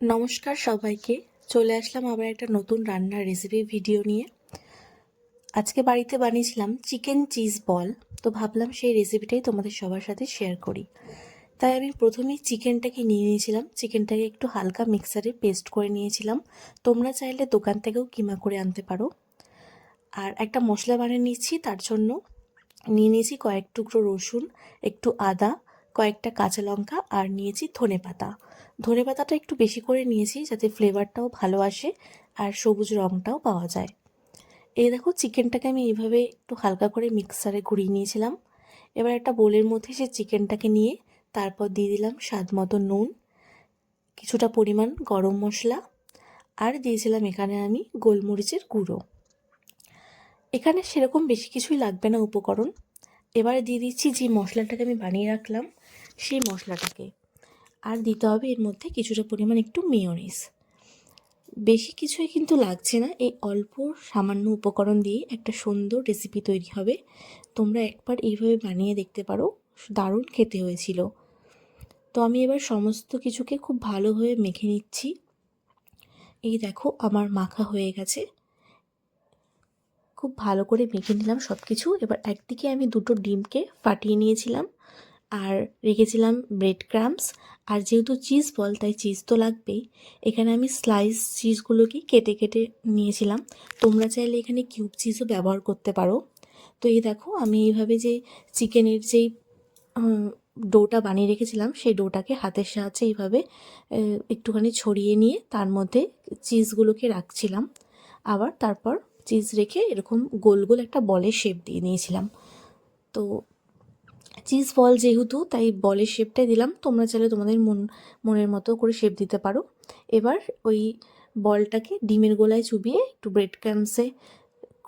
নমস্কার সবাইকে। চলে আসলাম আবার একটা নতুন রান্নার রেসিপি ভিডিও নিয়ে। আজকে বাড়িতে বানিয়েছিলাম চিকেন চিজ বল তো ভাবলাম সেই রেসিপিটাই তোমাদের সবার সাথে শেয়ার করি। তাই আমি প্রথমেই চিকেনটাকে নিয়ে নিয়েছিলাম। চিকেনটাকে একটু হালকা মিক্সারে পেস্ট করে নিয়েছিলাম। তোমরা চাইলে দোকান থেকেও কিমা করে আনতে পারো। আর একটা মশলা বানিয়ে নিচ্ছি, তার জন্য নিয়ে নিয়েছি কয়েক টুকরো রসুন, একটু আদা কয়েকটা কাঁচা লঙ্কা আর নিয়েছি ধনে পাতা। ধনে পাতাটা একটু বেশি করে নিয়েছি যাতে ফ্লেভারটাও ভালো আসে আর সবুজ রঙটাও পাওয়া যায়। এই দেখো চিকেনটাকে আমি এইভাবে একটু হালকা করে মিক্সারে ঘুরিয়ে নিয়েছিলাম। এবার একটা বোলের মধ্যে সে চিকেনটাকে নিয়ে তারপর দিয়ে দিলাম স্বাদ মতো নুন, কিছুটা পরিমাণ গরম মশলা আর দিয়েছিলাম এখানে আমি গোলমরিচের গুঁড়ো। এখানে সেরকম বেশি কিছুই লাগবে না উপকরণ। এবারে দিয়ে দিচ্ছি যে মশলাটাকে আমি বানিয়ে রাখলাম সেই মশলাটাকে। আর দিতে হবে এর মধ্যে কিছুটা পরিমাণ একটু মেয়োনিজ। বেশি কিছুই কিন্তু লাগছে না। এই অল্প সামান্য উপকরণ দিয়ে একটা সুন্দর রেসিপি তৈরি হবে। তোমরা একবার এইভাবে বানিয়ে দেখতে পারো। দারুণ খেতে হয়েছিল। তো আমি এবার সমস্ত কিছুকে খুব ভালোভাবে মেখে নিচ্ছি। এই দেখো, আমার মাখা হয়ে গেছে। খুব ভালো করে মেখে নিলাম সব কিছু এবার একদিকে আমি দুটো ডিমকে ফাটিয়ে নিয়েছিলাম। আর রেখেছিলাম ব্রেড ক্রামস আর যেহেতু চিজ বল, তাই চিজ তো লাগবেই। এখানে আমি স্লাইস চিজগুলোকে কেটে কেটে নিয়েছিলাম। তোমরা চাইলে এখানে কিউব চিজও ব্যবহার করতে পারো। তো এই দেখো, আমি এইভাবে যে চিকেনের যেই ডোটা বানিয়ে রেখেছিলাম, সেই ডোটাকে হাতের সাহায্যে এইভাবে একটুখানি ছড়িয়ে নিয়ে তার মধ্যে চিজগুলোকে রাখছিলাম। আবার তারপর চিজ রেখে এরকম গোল গোল একটা বলের শেপ দিয়ে নিয়েছিলাম। তো চিজ বল যেহেতু, তাই বলের শেপটাই দিলাম। তোমরা চাইলে তোমাদের মন, মনের মতো করে শেপ দিতে পারো। এবার ওই বলটাকে ডিমের গোলায় চুবিয়ে একটু ব্রেড ক্যাম্পসে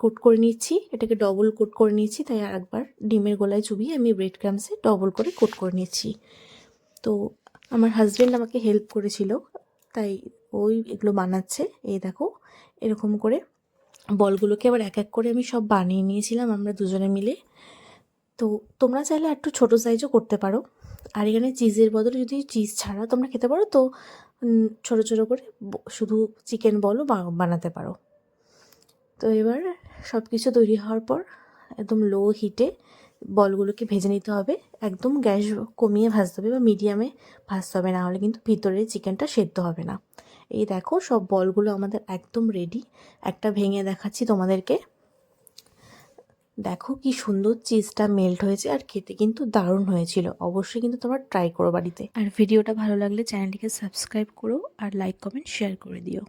কোট করে নিচ্ছি। এটাকে ডবল কোট করে নিচ্ছি, তাই আর একবার ডিমের গোলায় চুবিয়ে আমি ব্রেড ক্যাম্পসে ডবল করে কোট করে নিচ্ছি। তো আমার হাজব্যান্ড আমাকে হেল্প করেছিল, তাই ওই এগুলো বানাচ্ছে। এই দেখো, এরকম করে বলগুলোকে আবার এক এক করে আমি সব বানিয়ে নিয়েছিলাম, আমরা দুজনে মিলে। তো তোমরা চাইলে একটু ছোটো সাইজও করতে পারো। আর এখানে চিজের বদলে যদি চিজ ছাড়া তোমরা খেতে পারো, তো ছোটো ছোটো করে শুধু চিকেন বলও বানাতে পারো। তো এবার সব কিছু তৈরি হওয়ার পর একদম লো হিটে বলগুলোকে ভেজে নিতে হবে। একদম গ্যাস কমিয়ে ভাজতে হবে বা মিডিয়ামে ভাজতে হবে, না হলে কিন্তু ভিতরে চিকেনটা সেদ্ধ হবে না। এই দেখো সব বলগুলো আমাদের একদম রেডি একটা ভেঙে দেখাচ্ছি তোমাদেরকে। দেখো কি সুন্দর চিজটা মেল্ট হয়েছে আর খেতে কিন্তু দারুণ হয়েছিল। অবশ্যই কিন্তু তোমার ট্রাই করো বাড়িতে। আর ভিডিওটা ভালো লাগলে চ্যানেলটিকে সাবস্ক্রাইব করো আর লাইক কমেন্ট শেয়ার করে দিও।